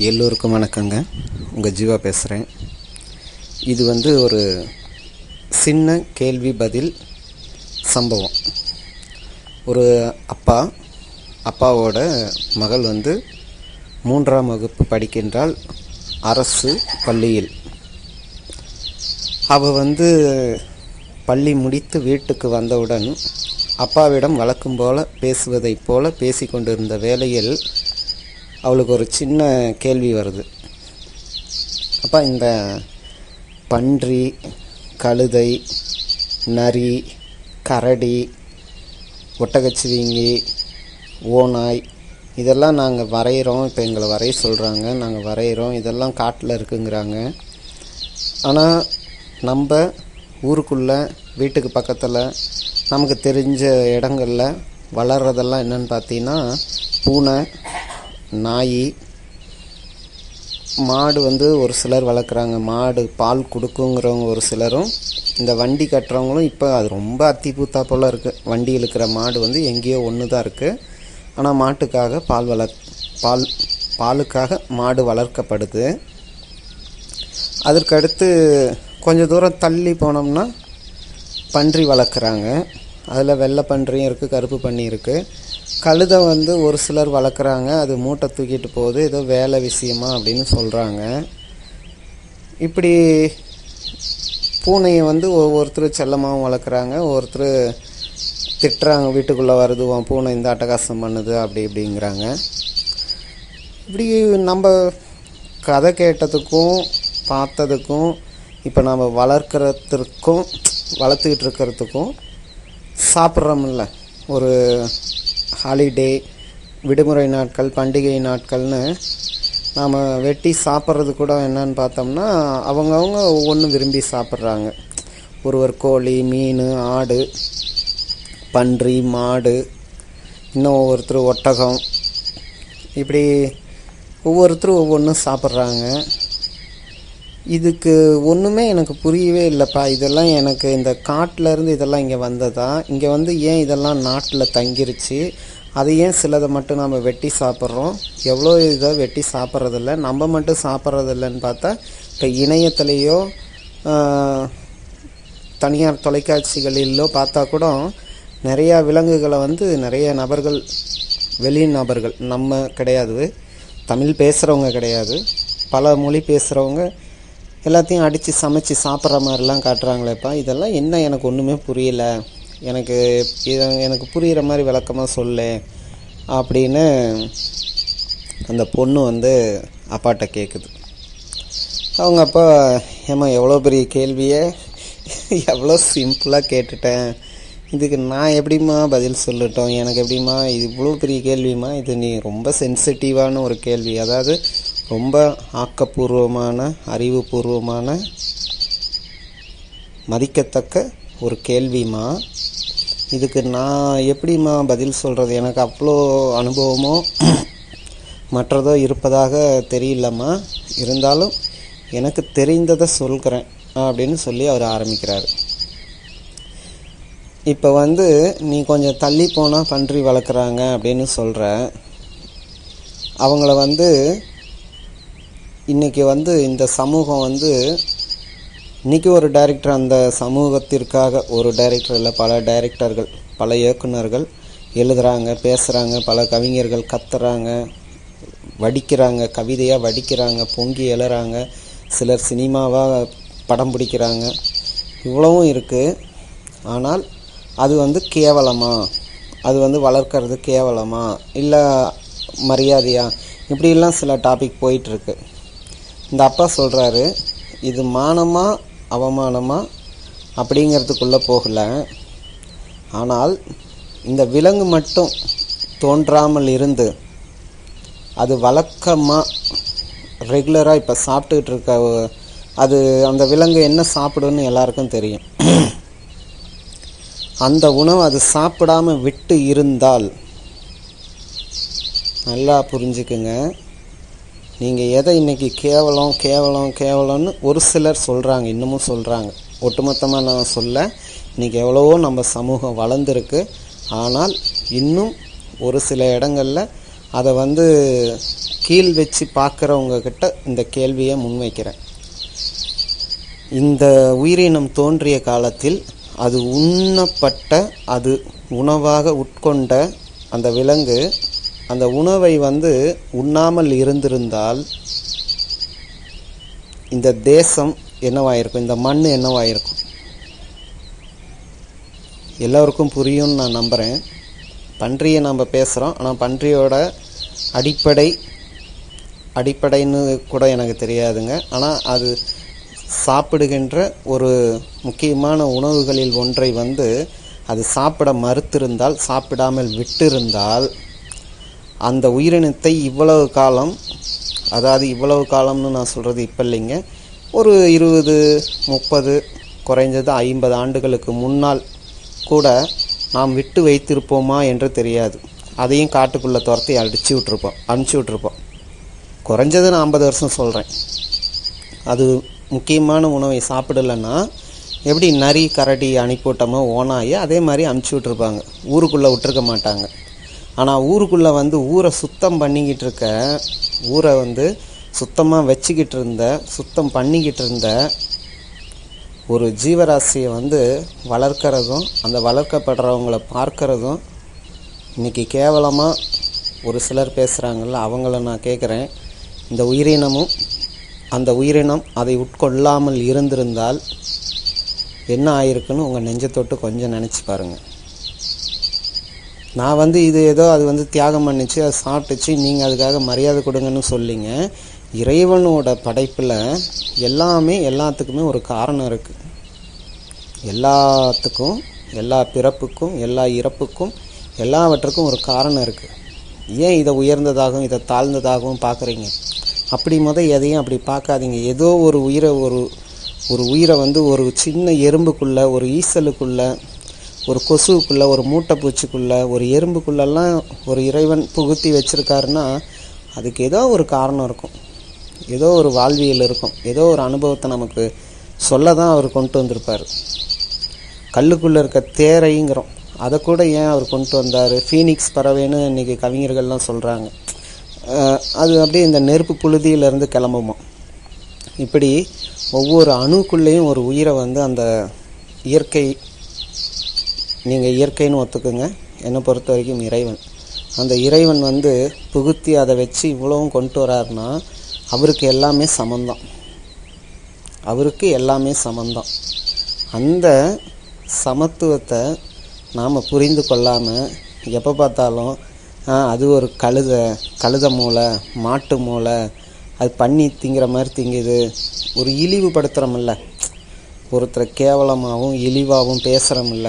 எல்லோருக்கும் வணக்கங்க. உங்கள் ஜீவா பேசுகிறேன் இது வந்து ஒரு சின்ன கேள்வி பதில் சம்பவம். ஒரு அப்பா அப்பாவோட மகள் வந்து மூன்றாம் வகுப்பு படிக்கின்றாள் அரசு பள்ளியில். அவள் வந்து பள்ளி முடித்து வீட்டுக்கு வந்தவுடன் அப்பாவிடம் வழக்கம் போல பேசுவதைப் போல பேசிக்கொண்டிருந்த வேளையில் அவளுக்கு ஒரு சின்ன கேள்வி வருது. அப்போ இந்த பன்றி கழுதை நரி கரடி ஒட்டகச்சிவிங்கி ஓநாய் இதெல்லாம் நாங்கள் வரைகிறோம் இப்போ எங்களை வரைய சொல்கிறாங்க நாங்கள் வரைகிறோம் இதெல்லாம் காட்டில் இருக்குங்கிறாங்க. ஆனால் நம்ம ஊருக்குள்ளே வீட்டுக்கு பக்கத்தில் நமக்கு தெரிஞ்ச இடங்களில் வளர்கிறதெல்லாம் என்னென்னு பார்த்தீங்கன்னா பூனை நாய் மாடு வந்து ஒரு சிலர் வளர்க்குறாங்க. மாடு பால் கொடுக்குங்கிறவங்க ஒரு சிலரும் இந்த வண்டி கட்டுறவங்களும் இப்போ அது ரொம்ப அத்தி பூத்தா போல் இருக்குது வண்டி இழுக்கிற மாடு வந்து எங்கேயோ ஒன்று தான் இருக்குது ஆனால் மாட்டுக்காக பால் வளர் பால் பாலுக்காக மாடு வளர்க்கப்படுது. அதற்கடுத்து கொஞ்சம் தூரம் தள்ளி போனோம்னா பன்றி வளர்க்குறாங்க. அதில் வெள்ளை பன்றியும் இருக்குது கருப்பு பன்றி இருக்குது கழுதை வந்து ஒரு சிலர் வளர்க்குறாங்க அது மூட்டை தூக்கிட்டு போகுது ஏதோ வேலை விஷயமா அப்படின்னு சொல்கிறாங்க இப்படி பூனையை வந்து ஒவ்வொருத்தர் செல்லமாகவும் வளர்க்குறாங்க ஒருத்தர் திட்டுறாங்க வீட்டுக்குள்ளே வருது உன் பூனை இந்த அட்டகாசம் பண்ணுது அப்படி இப்படிங்கிறாங்க. இப்படி நம்ம கதை கேட்டதுக்கும் பார்த்ததுக்கும் இப்போ நம்ம வளர்க்குறதுக்கும் வளர்த்துக்கிட்டு இருக்கிறதுக்கும் சாப்பிட்றோம்ல ஒரு ஹாலிடே விடுமுறை நாட்கள் பண்டிகை நாட்கள்னு நாம் வெட்டி சாப்பிட்றது கூட என்னன்னு பார்த்தோம்னா அவங்கவுங்க ஒவ்வொன்றும் விரும்பி சாப்பிட்றாங்க. ஒருவர் கோழி மீன் ஆடு பன்றி மாடு இன்னும் ஒவ்வொருத்தர் ஒட்டகம் இப்படி ஒவ்வொருத்தரும் ஒவ்வொன்றும் சாப்பிட்றாங்க. இதுக்கு ஒன்றுமே எனக்கு புரியவே இல்லைப்பா. இதெல்லாம் எனக்கு இந்த காட்டிலேருந்து இதெல்லாம் இங்கே வந்ததா? இங்கே வந்து ஏன் இதெல்லாம் நாட்டில் தங்கிருச்சு? அது ஏன் சிலதை மட்டும் நம்ம வெட்டி சாப்பிட்றோம்? எவ்வளோ இதை வெட்டி சாப்பிட்றதில்ல? நம்ம மட்டும் சாப்பிட்றதில்லன்னு பார்த்தா இப்போ இணையத்துலேயோ தனியார் தொலைக்காட்சிகளிலோ பார்த்தா கூட நிறையா விலங்குகளை வந்து நிறைய நபர்கள் வெளி நபர்கள் நம்ம கிடையாது. தமிழ் பேசுகிறவங்க கிடையாது. பல மொழி பேசுகிறவங்க எல்லாத்தையும் அடித்து சமைச்சு சாப்பிட்ற மாதிரிலாம் காட்டுறாங்களேப்பா. இதெல்லாம் என்ன எனக்கு ஒன்றுமே புரியல. எனக்கு இதை எனக்கு புரிகிற மாதிரி விளக்கமாக சொல்லு அப்படின்னு அந்த பொண்ணு வந்து அப்பாட்ட கேட்குது அவங்க அப்பா ஏம்மா எவ்வளோ பெரிய கேள்வியை? எவ்வளோ சிம்பிளாக கேட்டுட்டேன். இதுக்கு நான் எப்படிம்மா பதில் சொல்லட்டும்? எனக்கு எப்படிம்மா? இது இவ்வளோ பெரிய கேள்விம்மா? இது நீ ரொம்ப சென்சிட்டிவான ஒரு கேள்வி. அதாவது ரொம்ப ஆக்கப்பூர்வமான அறிவுபூர்வமான மதிக்கத்தக்க ஒரு கேள்விம்மா இதுக்கு நான் எப்படிம்மா பதில் சொல்கிறது எனக்கு அவ்வளோ அனுபவமோ மற்றதோ இருப்பதாக தெரியலம்மா இருந்தாலும் எனக்கு தெரிந்ததை சொல்கிறேன் அப்படின்னு சொல்லி அவர் ஆரம்பிக்கிறார். இப்போ வந்து நீ கொஞ்சம் தள்ளி போனால் பன்றி வளர்க்குறாங்க அப்படின்னு சொல்கிற அவங்கள வந்து இன்றைக்கி வந்து இந்த சமூகம் வந்து இன்றைக்கி ஒரு டைரக்டர் அந்த சமூகத்திற்காக ஒரு டைரக்டர் இல்லை பல டைரக்டர்கள் பல இயக்குநர்கள் எழுதுகிறாங்க பேசுகிறாங்க பல கவிஞர்கள் கத்துறாங்க வடிக்கிறாங்க கவிதையாக வடிக்கிறாங்க பொங்கி எழுறாங்க சிலர் சினிமாவாக படம் பிடிக்கிறாங்க. இவ்வளவும் இருக்குது ஆனால் அது வந்து கேவலமா? அது வந்து வளர்க்குறது கேவலமா? இல்லை மரியாதையா? இப்படிலாம் சில டாபிக் போயிட்டுருக்கு இந்த அப்பா சொல்கிறாரு இது மானமாக அவமானமாக அப்படிங்கிறதுக்குள்ளே போகல. ஆனால் இந்த விலங்கு மட்டும் தோன்றாமல் இருந்து அது வழக்கமாக ரெகுலராக இப்போ சாப்பிட்டுக்கிட்டு இருக்க அது அந்த விலங்கு என்ன சாப்பிடுன்னு எல்லாருக்கும் தெரியும். அந்த உணவு அது சாப்பிடாம விட்டு இருந்தால் நல்லா புரிஞ்சுக்குங்க. நீங்கள் எதை இன்றைக்கி கேவலம் கேவலம் கேவலம்னு ஒரு சிலர் சொல்கிறாங்க இன்னமும் சொல்கிறாங்க ஒட்டுமொத்தமாக நான் சொல்ல இன்றைக்கி எவ்வளவோ நம்ம சமூகம் வளர்ந்துருக்கு. ஆனால் இன்னும் ஒரு சில இடங்களில் அதை வந்து கீழ் வச்சு பார்க்குறவங்கக்கிட்ட இந்த கேள்வியை முன்வைக்கிறேன். இந்த உயிரினம் தோன்றிய காலத்தில் அது உண்ணப்பட்ட அது உணவாக உட்கொண்ட அந்த விலங்கு அந்த உணவை வந்து உண்ணாமல் இருந்திருந்தால் இந்த தேசம் என்னவாயிருக்கும்? இந்த மண் என்னவாயிருக்கும்? எல்லோருக்கும் புரியும்னு நான் நம்புகிறேன் பன்றியை நம்ம பேசுகிறோம் ஆனால் பன்றியோட அடிப்படை அடிப்படைன்னு கூட எனக்கு தெரியாதுங்க. ஆனால் அது சாப்பிடுகின்ற ஒரு முக்கியமான உணவுகளில் ஒன்றை வந்து அது சாப்பிட மறுத்திருந்தால் சாப்பிடாமல் விட்டிருந்தால் அந்த உயிரினத்தை இவ்வளவு காலம் அதாவது இவ்வளவு காலம்னு நான் சொல்கிறது இப்போ இல்லைங்க ஒரு இருபது முப்பது குறைஞ்சது ஐம்பது ஆண்டுகளுக்கு முன்னால் கூட நாம் விட்டு வைத்திருப்போமா என்று தெரியாது. அதையும் காட்டுக்குள்ளே துரத்தி அடிச்சு விட்ருப்போம் அனுப்பிச்சி விட்ருப்போம் குறைஞ்சது நான் ஐம்பது வருஷம் சொல்கிறேன் அது முக்கியமான உணவை சாப்பிடலைன்னா எப்படி நரி கரடி அனுப்பிவிட்டோமோ ஓனாயி அதே மாதிரி அனுப்பிச்சி விட்ருப்பாங்க ஊருக்குள்ளே விட்டுருக்க மாட்டாங்க. ஆனால் ஊருக்குள்ளே வந்து ஊரை சுத்தம் பண்ணிக்கிட்டு இருக்க ஊரை வந்து சுத்தமாக வச்சுக்கிட்டு இருந்த சுத்தம் பண்ணிக்கிட்டு இருந்த ஒரு ஜீவராசியை வந்து வளர்க்குறதும் அந்த வளர்க்கப்படுறவங்கள பார்க்குறதும் இன்றைக்கி கேவலமாக ஒரு சிலர் பேசுகிறாங்கள அவங்கள நான் கேட்குறேன் இந்த உயிரினமும் அந்த உயிரினம் அதை உட்கொள்ளாமல் இருந்திருந்தால் என்ன ஆயிருக்குன்னு உங்கள் நெஞ்சத்தொட்டு கொஞ்சம் நினச்சி பாருங்கள் நான் வந்து இது ஏதோ அது வந்து தியாகம் பண்ணிச்சு அது சாப்பிட்டுச்சு நீங்கள் அதுக்காக மரியாதை கொடுங்கன்னு சொல்லிங்க. இறைவனோட படைப்பில் எல்லாமே எல்லாத்துக்குமே ஒரு காரணம் இருக்குது எல்லாத்துக்கும் எல்லா பிறப்புக்கும் எல்லா இறப்புக்கும் எல்லாவற்றுக்கும் ஒரு காரணம் இருக்குது ஏன் இதை உயர்ந்ததாகவும் இதை தாழ்ந்ததாகவும் பார்க்குறீங்க? அப்படி முத எதையும் அப்படி பார்க்காதீங்க. ஏதோ ஒரு உயிரை ஒரு ஒரு உயிரை வந்து ஒரு சின்ன எறும்புக்குள்ளே ஒரு ஈசலுக்குள்ளே ஒரு கொசுவுக்குள்ளே ஒரு மூட்டைப்பூச்சிக்குள்ளே ஒரு எறும்புக்குள்ளெல்லாம் ஒரு இறைவன் புகுத்தி வச்சுருக்காருன்னா அதுக்கு ஏதோ ஒரு காரணம் இருக்கும். ஏதோ ஒரு வாழ்வியல் இருக்கும். ஏதோ ஒரு அனுபவத்தை நமக்கு சொல்ல தான் அவர் கொண்டு வந்திருப்பார். கல்லுக்குள்ளே இருக்க தேரைங்கிறோம். அதை கூட ஏன் அவர் கொண்டு வந்தார்? ஃபீனிக்ஸ் பறவைன்னு இன்றைக்கி கவிஞர்கள்லாம் சொல்கிறாங்க அது அப்படியே இந்த நெருப்பு புழுதியிலேருந்து கிளம்புமா? இப்படி ஒவ்வொரு அணுக்குள்ளேயும் ஒரு உயிரை வந்து அந்த இயற்கை நீங்கள் இயற்கைன்னு ஒத்துக்குங்க. என்னை பொறுத்த வரைக்கும் இறைவன். அந்த இறைவன் வந்து புகுத்தி அதை வச்சு இவ்வளவும் கொண்டு வராருன்னா அவருக்கு எல்லாமே சமந்தான். அவருக்கு எல்லாமே சமந்தான். அந்த சமத்துவத்தை நாம் புரிந்து கொள்ளாமல் எப்போ பார்த்தாலும் அது ஒரு கழுத கழுதை மூளை மாட்டு மூளை அது பண்ணி திங்கிற மாதிரி திங்குது. ஒரு இழிவுபடுத்துகிறோமில்ல ஒருத்தரை கேவலமாகவும் இழிவாகவும் பேசுகிறோமில்ல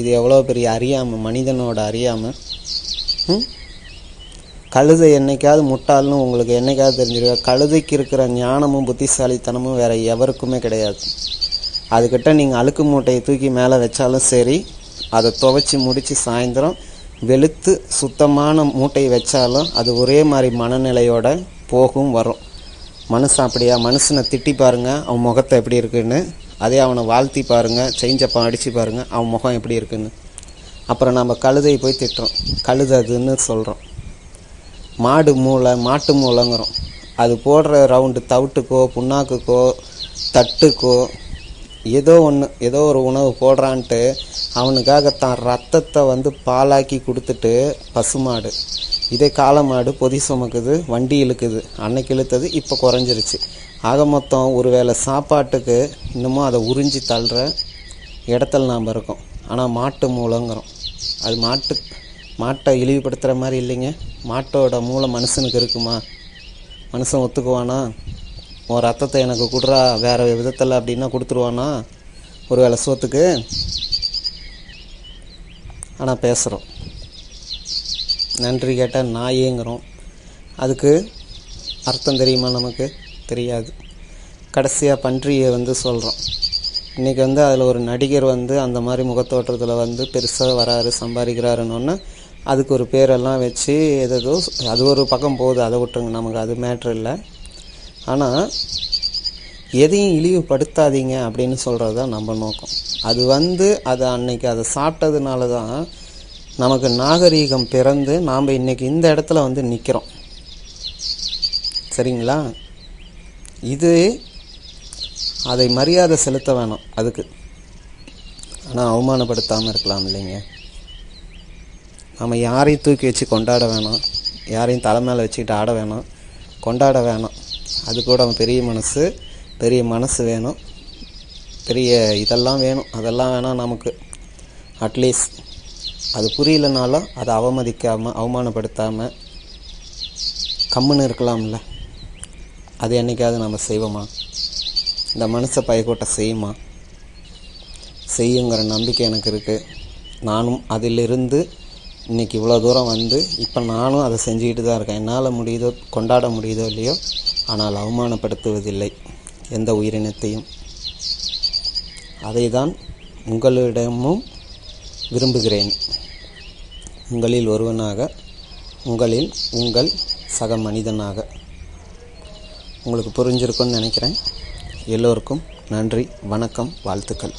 இது எவ்வளோ பெரிய அறியாமல் மனிதனோட அறியாமை? கழுதை என்னைக்காவது முட்டாள்னு உங்களுக்கு என்னைக்காவது தெரிஞ்சிருக்கா? கழுதைக்கு இருக்கிற ஞானமும் புத்திசாலித்தனமும் வேற எவருக்குமே கிடையாது. அதுக்கிட்ட நீங்கள் அழுக்கு மூட்டையை தூக்கி மேலே வச்சாலும் சரி அதை துவைச்சி முடித்து சாயந்தரம் வெளுத்து சுத்தமான மூட்டையை வச்சாலும் அது ஒரே மாதிரி மனநிலையோட போகும் வரும். மனுஷன் அப்படியா? மனுஷனை திட்டி பாருங்கள் அவன் முகத்தை எப்படி இருக்குன்னு. அதே அவனை வாழ்த்தி பாருங்க செஞ்சப்பம் அடித்து பாருங்கள் அவன் முகம் எப்படி இருக்குன்னு. அப்புறம் நம்ம கழுதையை போய் திட்டுறோம். கழுது அதுன்னு சொல்கிறோம் மாடு மூளை மாட்டு மூளைங்கிறோம். அது போடுற ரவுண்டு தவிட்டுக்கோ புண்ணாக்குக்கோ தட்டுக்கோ ஏதோ ஒன்று ஏதோ ஒரு உணவு போடுறான்ட்டு அவனுக்காக தான் ரத்தத்தை வந்து பாலாக்கி கொடுத்துட்டு பசுமாடு. இதே காளமாடு பொதி சுமக்குது வண்டி இழுக்குது. அன்னைக்கு இழுத்தது இப்போ குறைஞ்சிருச்சு. ஆக மொத்தம் ஒரு வேளை சாப்பாட்டுக்கு இன்னமும் அதை உறிஞ்சி தள்ளுற இடத்துல நாம் இருக்கோம். ஆனால் மாட்டு மூலங்கிறோம் அது மாட்டு மாட்டை இழிவுபடுத்துகிற மாதிரி இல்லைங்க. மாட்டோட மூளை மனுஷனுக்கு இருக்குமா? மனுஷன் ஒத்துக்குவானா? உன் ரத்தத்தை எனக்கு கொடுறா வேறு விதத்தில் அப்படின்னா கொடுத்துருவானா? ஒரு வேளை சோத்துக்கு? ஆனால் பேசுகிறோம் நன்றி கேட்டால் நாயேங்கிறோம். அதுக்கு அர்த்தம் தெரியுமா நமக்கு? தெரியாது. கடைசியாக பன்றியை வந்து சொல்கிறோம் இன்றைக்கி வந்து அதில் ஒரு நடிகர் வந்து அந்த மாதிரி முகத்தோற்றத்தில் வந்து பெருசாக வராரு சம்பாதிக்கிறாருன்னொன்னே அதுக்கு ஒரு பேரெல்லாம் வச்சு எதோ அது ஒரு பக்கம் போகுது. அதை விட்டுருங்க நமக்கு அது மேட்ரு இல்லை. ஆனால் எதையும் இழிவுபடுத்தாதீங்க அப்படின்னு சொல்கிறது தான் நம்ம நோக்கம். அது வந்து அது அன்னைக்கு அதை சாப்பிட்டதுனால தான் நமக்கு நாகரீகம் பிறந்து நாம் இன்றைக்கி இந்த இடத்துல வந்து நிற்கிறோம் சரிங்களா? இது அதை மரியாதை செலுத்த வேணாம் அதுக்கு. ஆனால் அவமானப்படுத்தாமல் இருக்கலாம் இல்லைங்க. நம்ம யாரையும் தூக்கி வச்சு கொண்டாட வேணாம். யாரையும் தலை மேலே வச்சுக்கிட்டு ஆட வேணாம். கொண்டாட வேணாம். அது கூட அவன் பெரிய மனசு பெரிய மனசு வேணும். பெரிய இதெல்லாம் வேணும். அதெல்லாம் வேணாம் நமக்கு. அட்லீஸ்ட் அது புரியலனாலும் அதை அவமதிக்காமல் அவமானப்படுத்தாமல் கம்முன்னு இருக்கலாம்ல. அது என்னைக்காவது நம்ம செய்வோமா? இந்த மனசை பயக்கோட்டை செய்யுமா? செய்யுங்கிற நம்பிக்கை எனக்கு இருக்குது நானும் அதிலிருந்து இன்றைக்கி இவ்வளோ தூரம் வந்து இப்போ நானும் அதை செஞ்சுக்கிட்டு தான் இருக்கேன். என்னால் முடியுதோ கொண்டாட முடியுதோ இல்லையோ ஆனால் அவமானப்படுத்துவதில்லை. எந்த உயிரினத்தையும். அதை தான் உங்களிடமும் விரும்புகிறேன். உங்களில் ஒருவனாக உங்களில் உங்கள் சக மனிதனாக. உங்களுக்கு புரிஞ்சிருக்கும்னு நினைக்கிறேன். எல்லோருக்கும் நன்றி வணக்கம் வாழ்த்துக்கள்.